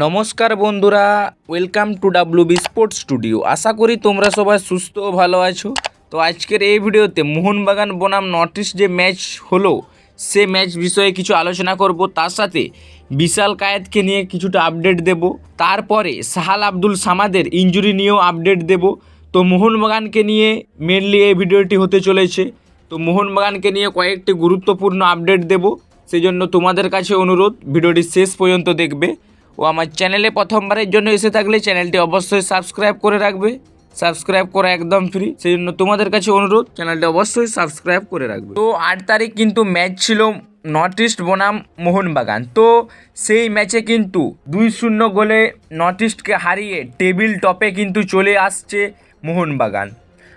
নমস্কার বন্ধুরা welcome to W B sports studio আশা করি তোমরা সবাই সুস্থ ও ভালো আছো। তো আজকের এই ভিডিওতে মোহনবাগান বনাম নর্থ ইস্ট যে ম্যাচ হলো, সে ম্যাচ বিষয়ে কিছু আলোচনা করব। তার সাথে বিশাল কায়েতকে নিয়ে কিছুটা আপডেট দেব। তারপরে সাহাল আব্দুল সামাদের ইঞ্জুরি নিয়েও আপডেট দেব। তো মোহনবাগানকে নিয়ে মেনলি এই ভিডিওটি হতে চলেছে। তো মোহনবাগানকে নিয়ে কয়েকটি গুরুত্বপূর্ণ আপডেট দেব। সেই জন্য তোমাদের কাছে অনুরোধ, ভিডিওটি শেষ পর্যন্ত দেখবে। ও আমার চ্যানেলে প্রথমবারের জন্য এসে থাকলে চ্যানেলটি অবশ্যই সাবস্ক্রাইব করে রাখবে। সাবস্ক্রাইব করা একদম ফ্রি সেই জন্য তোমাদের কাছে অনুরোধ, চ্যানেলটি অবশ্যই সাবস্ক্রাইব করে রাখবে। তো আট তারিখ কিন্তু ম্যাচ ছিল নর্থ ইস্ট বনাম মোহনবাগান। তো সেই ম্যাচে কিন্তু দুই শূন্য গোলে নর্থ ইস্টকে হারিয়ে টেবিল টপে কিন্তু চলে আসছে মোহনবাগান।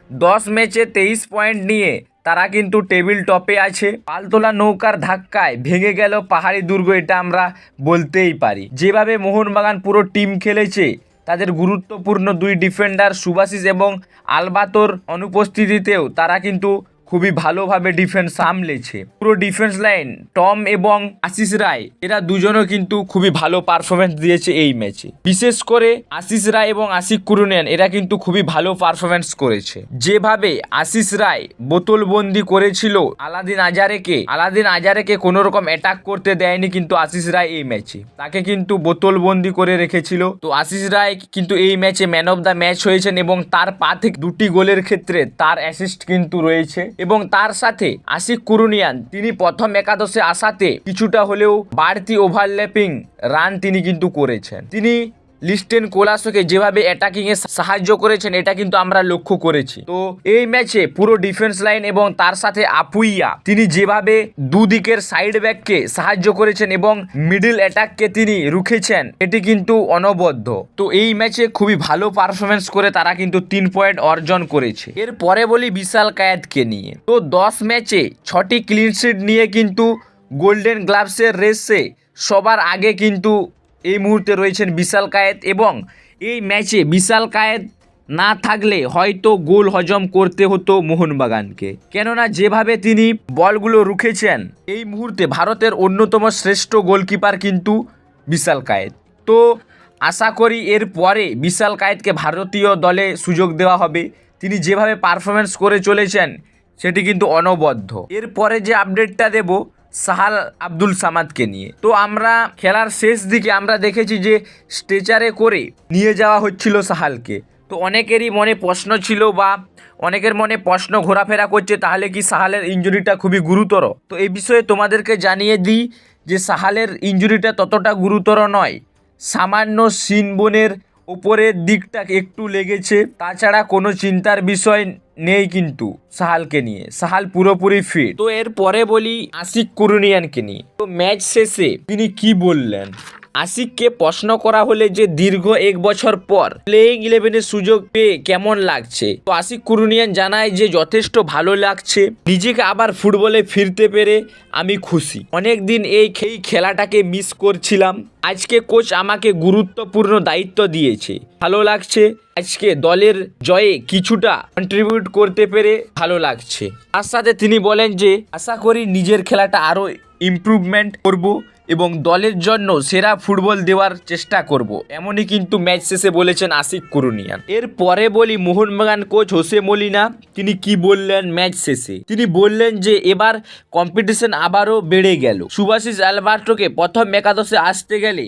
দশ ম্যাচে তেইশ পয়েন্ট নিয়ে তারা কিন্তু টেবিল টপে আছে। পালতোলা নৌকার ধাক্কায় ভেঙে গেল পাহাড়ি দুর্গ, এটা আমরা বলতেই পারি। যেভাবে মোহনবাগান পুরো টিম খেলেছে, তাদের গুরুত্বপূর্ণ দুই ডিফেন্ডার সুভাশিস এবং আলবাতোর অনুপস্থিতিতেও তারা কিন্তু খুবই ভালোভাবে ডিফেন্স সামলেছে। পুরো ডিফেন্স লাইন টম এবং আশিস রায়, এরা দুজনও কিন্তু খুবই ভালো পারফরমেন্স দিয়েছে এই ম্যাচে বিশেষ করে আশিস রায় এবং আশিক কুরুনিয়ান, এরা কিন্তু খুবই ভালো পারফরমেন্স করেছে। যেভাবে আশিস রায় বোতলবন্দি করেছিল আলাদিন আজারেকে আলাদিন আজারেকে কোনো রকম অ্যাটাক করতে দেয়নি কিন্তু আশিস রায় এই ম্যাচে তাকে কিন্তু বোতলবন্দি করে রেখেছিল। তো আশিস রায় কিন্তু এই ম্যাচে ম্যান অফ দ্য ম্যাচ হয়েছেন এবং তার পা থেকে দুটি গোলের ক্ষেত্রে তার অ্যাসিস্ট কিন্তু রয়েছে। এবং তার সাথে আশিক কুরুনিয়ান। তিনি প্রথম একাদশে আসাতে কিছুটা হলেও বাড়তি ওভারল্যাপিং রান তিনি কিন্তু করেছেন। তিনি লিস্টেন কোলাসোকে যেভাবে অ্যাটাকিংয়ে সাহায্য করেছেন, এটা কিন্তু আমরা লক্ষ্য করেছি। তো এই ম্যাচে পুরো ডিফেন্স লাইন এবং তার সাথে আপুইয়া, তিনি যেভাবে দুদিকের সাইড ব্যাককে সাহায্য করেছেন এবং মিডল অ্যাটাককে তিনি রুখেছেন, এটি কিন্তু অনবদ্য। তো এই ম্যাচে খুবই ভালো পারফরমেন্স করে তারা কিন্তু তিন পয়েন্ট অর্জন করেছে। এর পরে বলি বিশাল কায়েতকে নিয়ে। তো দশ ম্যাচে ছটি ক্লিনশিট নিয়ে কিন্তু গোল্ডেন গ্লাভসের রেসে সবার আগে কিন্তু এই মুহূর্তে রয়েছেন বিশাল কায়েত এবং এই ম্যাচে বিশাল কায়েত না থাকলে হয়তো গোল হজম করতে হতো মোহনবাগানকে। কেননা যেভাবে তিনি বলগুলো রুখেছেন, এই মুহূর্তে ভারতের অন্যতম শ্রেষ্ঠ গোলকিপার কিন্তু বিশাল কায়েত। তো আশা করি এর পরে বিশাল কায়েতকে ভারতীয় দলে সুযোগ দেওয়া হবে। তিনি যেভাবে পারফরমেন্স করে চলেছেন, সেটি কিন্তু অনবদ্য। এরপরে যে আপডেটটা দেব সাহাল আব্দুল সামাদকে নিয়ে। তো আমরা খেলার শেষ দিকে আমরা দেখেছি যে স্ট্রেচারে করে নিয়ে যাওয়া হচ্ছিল সাহালকে। তো অনেকেরই মনে প্রশ্ন ছিল বা অনেকের মনে প্রশ্ন ঘোরাফেরা করছে, তাহলে কি সাহালের ইঞ্জুরিটা খুবই গুরুতর? তো এই বিষয়ে তোমাদেরকে জানিয়ে দিই যে সাহালের ইঞ্জুরিটা ততটা গুরুতর নয়। সামান্য সিনবোনের উপরের দিকটা একটু লেগেছে। তাছাড়া কোনো চিন্তার বিষয় নেই কিন্তু সাহালকে নিয়ে। সাহাল পুরোপুরি ফিট তো এরপরে বলি আশিক কুরুনিয়ানকে নিয়ে। তো ম্যাচ শেষে তিনি কি বললেন? আশিককে প্রশ্ন করা হলে যে দীর্ঘ এক বছর পর প্লেইং ইলেভেনের সুযোগ পেয়ে কেমন লাগছে? তো আশিক কুরুনিয়ান জানায় যে যথেষ্ট ভালো লাগছে। নিজেকে আবার ফুটবলে ফিরতে পেরে আমি খুশি। অনেক দিন এই এই খেলাটাকে মিস করছিলাম। আজকে কোচ আমাকে গুরুত্বপূর্ণ দায়িত্ব দিয়েছে। ভালো লাগছে। আজকে দলের জয়ে কিছুটা কন্ট্রিবিউট করতে পেরে ভালো লাগছে। তার সাথে তিনি বলেন যে, আশা করি নিজের খেলাটা আরও ইমপ্রুভমেন্ট করব। এবং দলের জন্য সেরা ফুটবল দেওয়ার চেষ্টা করব। এমনই কিন্তু ম্যাচ শেষে বলেছেন আশিক কুরুনিয়ান। এর পরে বলি মোহনবাগান কোচ হোসে মলিনা, তিনি কি বললেন ম্যাচ শেষে? তিনি বললেন যে এবার কম্পিটিশন আবারও বেড়ে গেল। সুভাশিস অ্যালবার্টোকে প্রথম একাদশে আসতে গেলে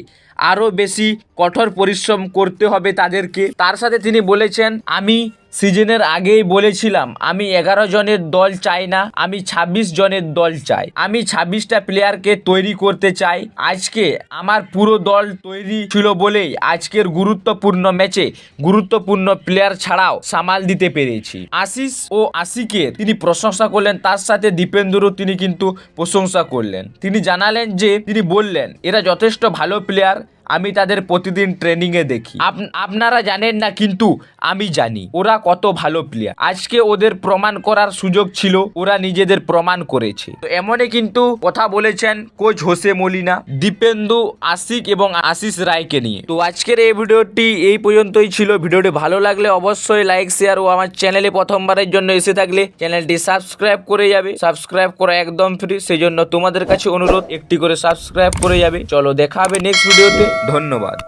আরও বেশি কঠোর পরিশ্রম করতে হবে তাদেরকে। তার সাথে তিনি বলেছেন, আমি সিজনের আগেই বলেছিলাম, আমি এগারো জনের দল চাই না, আমি ২৬ জনের দল চাই। আমি ছাব্বিশটা প্লেয়ারকে তৈরি করতে চাই। আজকে আমার পুরো দল তৈরি ছিল বলেই আজকের গুরুত্বপূর্ণ ম্যাচে গুরুত্বপূর্ণ প্লেয়ার ছাড়াও সামাল দিতে পেরেছি। আশিস ও আশিকে তিনি প্রশংসা করলেন, তার সাথে দীপেন্দ্রও তিনি কিন্তু প্রশংসা করলেন। তিনি জানালেন যে, তিনি বললেন, এরা যথেষ্ট ভালো প্লেয়ার আমি তাদের প্রতিদিন ট্রেনিংয়ে দেখি। আপ- আপনারা জানেন না কিন্তু আমি জানি। ওরা কত ভালো প্লেয়ার আজকে ওদের প্রমাণ করার সুযোগ ছিল, ওরা নিজেদের প্রমাণ করেছে। তো এমনই কিন্তু কথা বলেছেন coach Jose Molina, Dipendu, Ashique এবং আশিস রায়কে নিয়ে। তো আজকের এই ভিডিওটি এই পর্যন্তই ছিল। ভিডিওটি ভালো লাগলে অবশ্যই লাইক শেয়ার ও আমার চ্যানেলে প্রথমবারের জন্য এসে থাকলে চ্যানেলটি সাবস্ক্রাইব করে যাবে। সাবস্ক্রাইব করা একদম ফ্রি সেই জন্য তোমাদের কাছে অনুরোধ, একটি করে সাবস্ক্রাইব করে যাবে। চলো দেখা হবে নেক্সট ভিডিওতে ধন্যবাদ